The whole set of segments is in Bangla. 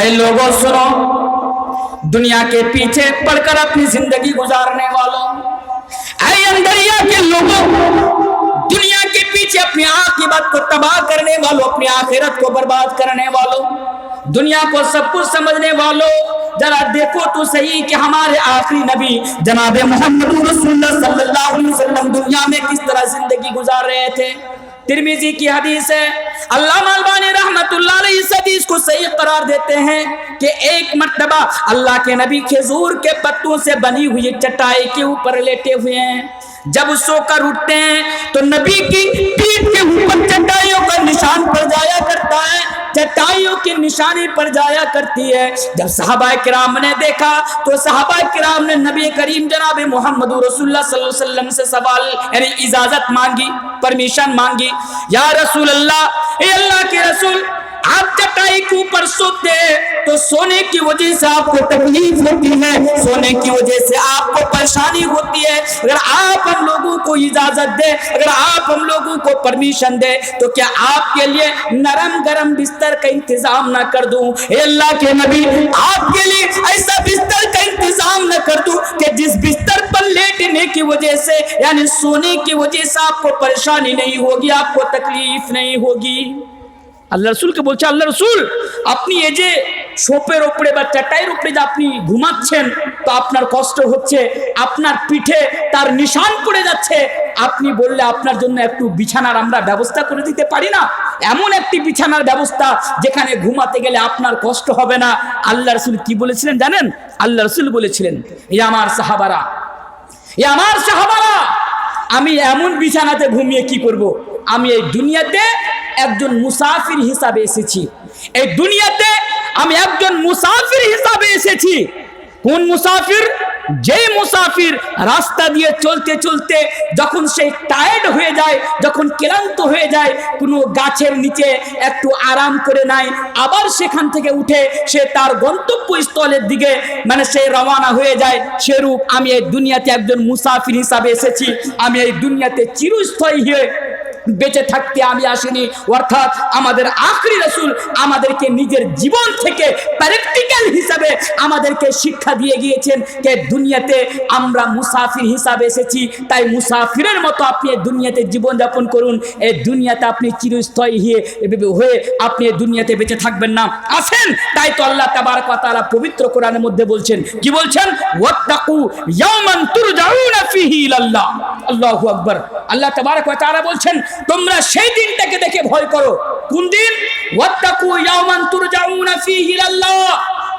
اے لوگوں سنو، دنیا کے پیچھے پڑ کر اپنی زندگی گزارنے والوں، اے اندریا کے لوگوں دنیا کے پیچھے اپنی عاقبت کو تباہ کرنے والوں، اپنی آخرت کو برباد کرنے والوں، دنیا کو سب کچھ سمجھنے والوں، ذرا دیکھو تو صحیح کہ ہمارے آخری نبی جناب محمد رسول اللہ صلی اللہ علیہ وسلم دنیا میں کس طرح زندگی گزار رہے تھے۔ ترمیزی کی حدیث ہے اللہ مالبانی رحمت اللہ علیہ اس حدیث کو صحیح قرار دیتے ہیں کہ ایک مرتبہ اللہ کے نبی کھجور کے پتوں سے بنی ہوئی چٹائی کے اوپر لیٹے ہوئے ہیں۔ جب سو کر اٹھتے ہیں تو نبی کی پیٹ کے اوپر چٹائیوں کا نشان پڑ جایا کرتا ہے۔ چٹائیوں کی نشانی پر جایا کرتی ہے۔ جب صحابہ کرام نے دیکھا تو صحابہ کرام نے نبی کریم جناب محمد رسول اللہ صلی اللہ علیہ وسلم سے سوال یعنی اجازت مانگی، پرمیشن مانگی۔ یا رسول اللہ، اے اللہ کے رسول، آپ چٹائی کے اوپر سوتے تو سونے کی وجہ سے آپ کو تکلیف ہوتی ہے۔ سونے کی وجہ سے آپ ہوتی ہے، اگر آپ ہم لوگوں کو اجازت دے اگر آپ ہم لوگوں کو پرمیشن دے تو کیا آپ کے لیے نرم گرم بستر کا انتظام نہ کر دوں؟ اے اللہ کے نبی، آپ کے لیے ایسا بستر کا انتظام نہ کر دوں کہ جس بستر پر لیٹنے کی وجہ سے یعنی سونے کی وجہ سے آپ کو پریشانی نہیں ہوگی، آپ کو تکلیف نہیں ہوگی۔ اللہ رسول کے بولچا اللہ رسول، اپنی ایجے সোপের ওপরে বা চাটাইয়ের উপরে যে আপনি ঘুমাচ্ছেন, তো আপনার কষ্ট হচ্ছে, আপনার পিঠে তার নিশান পড়ে যাচ্ছে, আপনি বললে আপনার জন্য একটু বিছানার আমরা ব্যবস্থা করে দিতে পারি না? এমন একটি বিছানার ব্যবস্থা যেখানে ঘুমাতে গেলে আপনার কষ্ট হবে না। আল্লাহ রসুল কি বলেছিলেন জানেন? আল্লাহ রসুল বলেছিলেন এ আমার সাহাবারা এ আমার সাহাবারা, আমি এমন বিছানাতে ঘুমিয়ে কি করব। আমি এই দুনিয়াতে একজন মুসাফির হিসাবে এসেছি। এই দুনিয়াতে আমি একজন মুসাফির হিসাবে এসেছি। কোন মুসাফির? যে মুসাফির রাস্তা দিয়ে চলতে চলতে যখন সে টায়ার্ড হয়ে যায়, যখন ক্লান্ত হয়ে যায়, কোনো গাছের নিচে একটু আরাম করে নেয়, আবার সেখান থেকে উঠে সে তার গন্তব্যস্থলের দিকে মানে সে রওনা হয়ে যায়। সেরূপ আমি এই দুনিয়াতে একজন মুসাফির হিসাবে এসেছি। আমি এই দুনিয়াতে চিরস্থায়ী হয়ে বেঁচে থাকতে আমি আসিনি। অর্থাৎ আমাদের আখরি রসুল আমাদেরকে নিজের জীবন থেকে প্র্যাকটিক্যাল হিসাবে আমাদেরকে শিক্ষা দিয়ে গিয়েছেন যে দুনিয়াতে আমরা মুসাফির হিসাবে এসেছি। তাই মুসাফিরের মতো আপনি দুনিয়াতে জীবনযাপন করুন। এই দুনিয়াতে আপনি চিরস্থায়ী হয়ে হয়ে আপনি দুনিয়াতে বেঁচে থাকবেন না। আসেন, তাই তো আল্লাহ তাবার কথা পবিত্র কোরআনের মধ্যে বলছেন। কি বলছেন? আল্লাহু আকবার। আল্লাহ ওয়া তাআলা বলছেন তোমরা সেই দিনটাকে দেখে ভয় করো। কোন দিন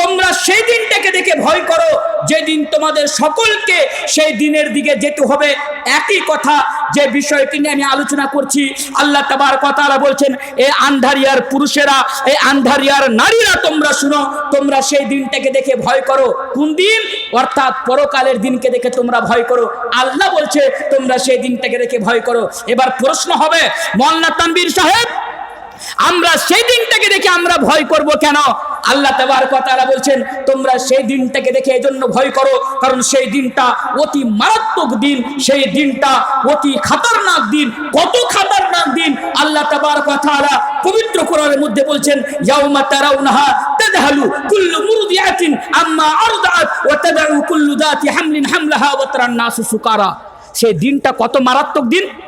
তোমরা সেই দিনটাকে দেখে ভয় করো, যেদিন তোমাদের সকলকে সেই দিনের দিকে যেতে হবে। একই কথা যে বিষয়টি নিয়ে আমি আলোচনা করছি, আল্লাহ তাবার কথা বলছেন, এ আন্ধারিয়ার পুরুষেরা, এ আন্ধারিয়ার নারীরা তোমরা শুনো, তোমরা সেই দিনটাকে দেখে ভয় করো। কোন দিন? অর্থাৎ পরকালের দিনকে দেখে তোমরা ভয় করো। আল্লাহ বলছে, তোমরা সেই দিনটাকে দেখে ভয় করো। এবার প্রশ্ন হবে মল্লা তানবীর সাহেব, আমরা সেই দিনটাকে দেখে আমরা ভয় করব কেন? আল্লাহ তাবার কথা বলছেন, তোমরা সেই দিনটাকে দেখে এজন্য ভয় করো, কারণ সেই দিনটা অতি মারাত্মক দিন, সেই দিনটা অতি খাতারনাক দিন। কত খাতারনাক দিন? আল্লাহ তাবার কথা পবিত্র কোরআনের মধ্যে বলছেন, ইয়াউমা তারাউনাহা তাদহালু কুল্লু মুরদিআতিন আম্মা আরদাআত ওয়া তাদউ কুল্লু দাতি হামলিন হামলাহা ওয়া তারান নাসু সুকারা। সেই দিনটা কত মারাত্মক দিন?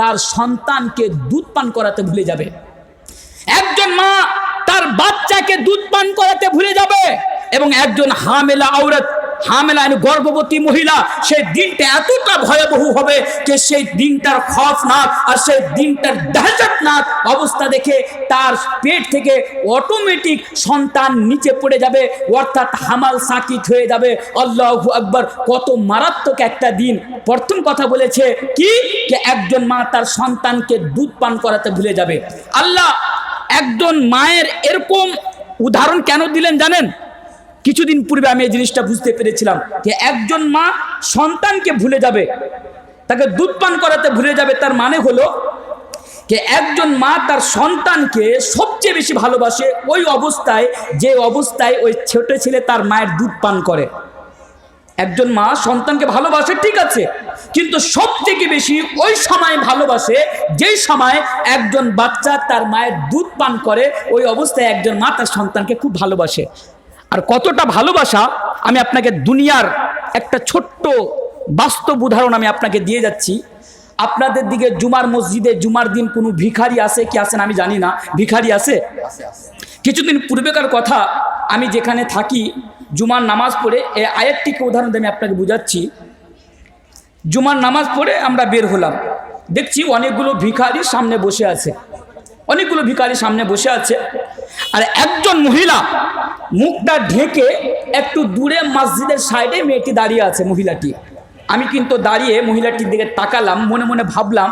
তার সন্তানকে দুধ পান করাতে ভুলে যাবে। একজন মা তার বাচ্চাকে দুধ পান করাতে ভুলে যাবে এবং একজন হামেলা, আওরত হামেলা মানে গর্ভবতী মহিলা, সেই দিনটা এতটা ভয়াবহ হবে যে সেই দিনটার খফ নাক আর সেই দিনটার দাহজাত নাক অবস্থা দেখে তার পেট থেকে অটোমেটিক সন্তান নিচে পড়ে যাবে, অর্থাৎ হামাল সাকিত হয়ে যাবে। আল্লাহ আকবর, কত মারাত্মক একটা দিন। প্রথম কথা বলেছে কি? যে একজন মা তার সন্তানকে দুধ পান করাতে ভুলে যাবে। আল্লাহ একজন মায়ের এরকম উদাহরণ কেন দিলেন জানেন? কিছুদিন পূর্বে আমি এই জিনিসটা বুঝতে পেরেছিলাম যে একজন মা সন্তানকে ভুলে যাবে, তাকে দুধ পান করাতে ভুলে যাবে, তার মানে হলো যে একজন মা তার সন্তানকে সবচেয়ে বেশি ভালোবাসে ওই অবস্থায়, যে অবস্থায় ওই ছোট ছেলে তার মায়ের দুধ পান করে। একজন মা সন্তানকে ভালোবাসে, ঠিক আছে, কিন্তু সব থেকে বেশি ওই সময় ভালোবাসে যেই সময় একজন বাচ্চা তার মায়ের দুধ পান করে, ওই অবস্থায় একজন মা তার সন্তানকে খুব ভালোবাসে। আর কতটা ভালোবাসা আমি আপনাকে দুনিয়ার একটা ছোট্ট বাস্তব উদাহরণ আমি আপনাকে দিয়ে যাচ্ছি। আপনাদের দিকে জুমার মসজিদে জুমার দিন কোনো ভিখারি আছে কি আছেন আমি জানি না। ভিখারি আছে কিছুদিন পূর্বেকার কথা আমি যেখানে থাকি, জুমার নামাজ পড়ে, এ আরেকটিকে উদাহরণ আমি আপনাকে বুঝাচ্ছি। জুমার নামাজ পড়ে আমরা বের হলাম। দেখছি অনেকগুলো ভিখারি সামনে বসে আছে। অনেকগুলো ভিখারি সামনে বসে আছে। আর একজন মহিলা মুখটা ঢেকে একটু দূরে মসজিদের সাইডে মেয়েটি দাঁড়িয়ে আছে, মহিলাটি। আমি কিন্তু দাঁড়িয়ে মহিলাটির দিকে তাকালাম, মনে মনে ভাবলাম,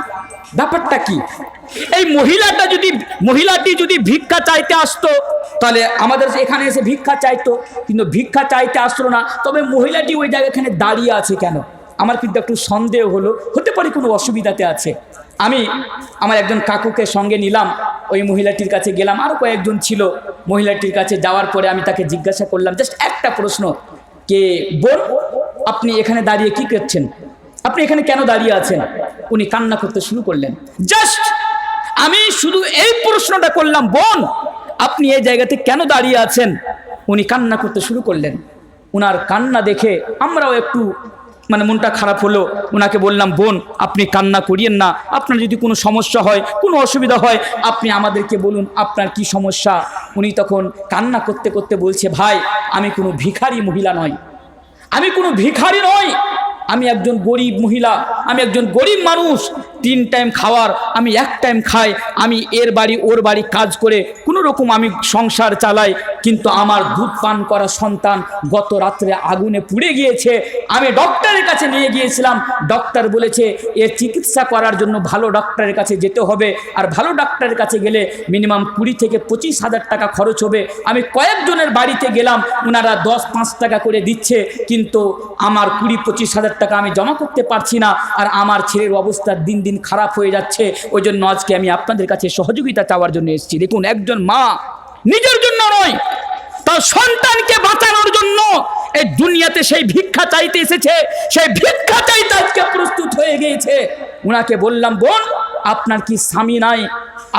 ব্যাপারটা কি? এই মহিলাটা যদি, মহিলাটি যদি ভিক্ষা চাইতে আসতো, তাহলে আমাদের এখানে এসে ভিক্ষা চাইতো, কিন্তু ভিক্ষা চাইতে আসলো না। তবে মহিলাটি ওই জায়গাখানে দাঁড়িয়ে আছে কেন? আমার কিন্তু একটু সন্দেহ হলো, হতে পারে কোনো অসুবিধাতে আছে। আমি আমার একজন কাকুকে সঙ্গে নিলাম ওই মহিলাটির কাছে গেলাম। আরও কয়েকজন ছিল মহিলাটির কাছে যাওয়ার পরে আমি তাকে জিজ্ঞাসা করলাম, জাস্ট একটা প্রশ্ন, কে বোন, আপনি এখানে দাঁড়িয়ে কি করছেন? আপনি এখানে কেন দাঁড়িয়ে আছেন? উনি কান্না করতে শুরু করলেন, জাস্ট আমি শুধু এই প্রশ্নটা করলাম, বোন, আপনি এই জায়গাতে কেন দাঁড়িয়ে আছেন? উনি কান্না করতে শুরু করলেন। উনার কান্না দেখে আমরাও একটু মানে মনটা খারাপ হলো ওনাকে বললাম, বোন, আপনি কান্না করিয়েন না। আপনার যদি কোনো সমস্যা হয়, কোনো অসুবিধা হয়, আপনি আমাদেরকে বলুন আপনার কি সমস্যা? উনি তখন কান্না করতে করতে বলছে, ভাই, আমি কোনো ভিখারি মহিলা নয় আমি কোনো ভিখারি নই। আমি একজন গরিব মহিলা। আমি একজন গরিব মানুষ। তিন টাইম খাওয়ার, আমি এক টাইম খাই, আমি এর বাড়ি, ওর বাড়ি কাজ করে কোনো রকম আমি সংসার চালাই, কিন্তু আমার দুধ পান করা সন্তান গত রাত্রে আগুনে পুড়ে গিয়েছে। আমি ডক্টরের কাছে নিয়ে গিয়েছিলাম ডক্টর বলেছে এর চিকিৎসা করার জন্য ভালো ডক্টরের কাছে যেতে হবে, আর ভালো ডাক্তারের কাছে গেলে মিনিমাম কুড়ি থেকে পঁচিশ হাজার টাকা খরচ হবে। আমি কয়েকজনের বাড়িতে গেলাম ওনারা দশ, পাঁচ টাকা করে দিচ্ছে, কিন্তু আমার কুড়ি, পঁচিশ হাজার টাকা আমি জমা করতে পারছি না, আর আমার ছেলের অবস্থা দিন দিন খারাপ হয়ে যাচ্ছে ওই জন্য আজকে আমি আপনাদের কাছে সহযোগিতা চাওয়ার জন্য এসেছি। দেখুন, একজন মা নিজের জন্য নয়, তার সন্তানকে বাঁচানোর জন্য এই দুনিয়াতে সেই ভিক্ষা চাইতে এসেছে, সেই ভিক্ষা চাইতে আজকে প্রস্তুত হয়ে গিয়েছে। উনাকে বললাম, বোন, আপনার কি স্বামী নাই?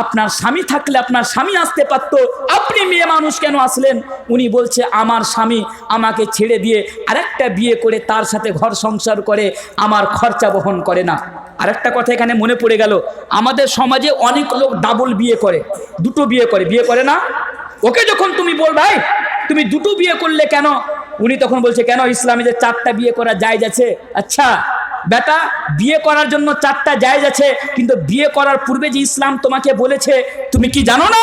আপনার স্বামী থাকলে আপনার স্বামী আসতে পারতো। আপনি মেয়ে মানুষ কেন আসলেন? উনি বলছে, আমার স্বামী আমাকে ছেড়ে দিয়ে আরেকটা বিয়ে করে তার সাথে ঘর সংসার করে, আমার খরচা বহন করে না। আরেকটা কথা এখানে মনে পড়ে গেল, আমাদের সমাজে অনেক লোক ডাবল বিয়ে করে, দুটো বিয়ে করে বিয়ে করে না? ওকে যখন তুমি বল ভাই, তুমি দুটো বিয়ে করলে কেন? উনি তখন বলছে, কেন ইসলামে যে চারটা বিয়ে করা যায় আছে? আচ্ছা বেটা, বিয়ে করার জন্য চারটা জায়েজ আছে, কিন্তু বিয়ে করার পূর্বে যে ইসলাম তোমাকে বলেছে, তুমি কি জানো না?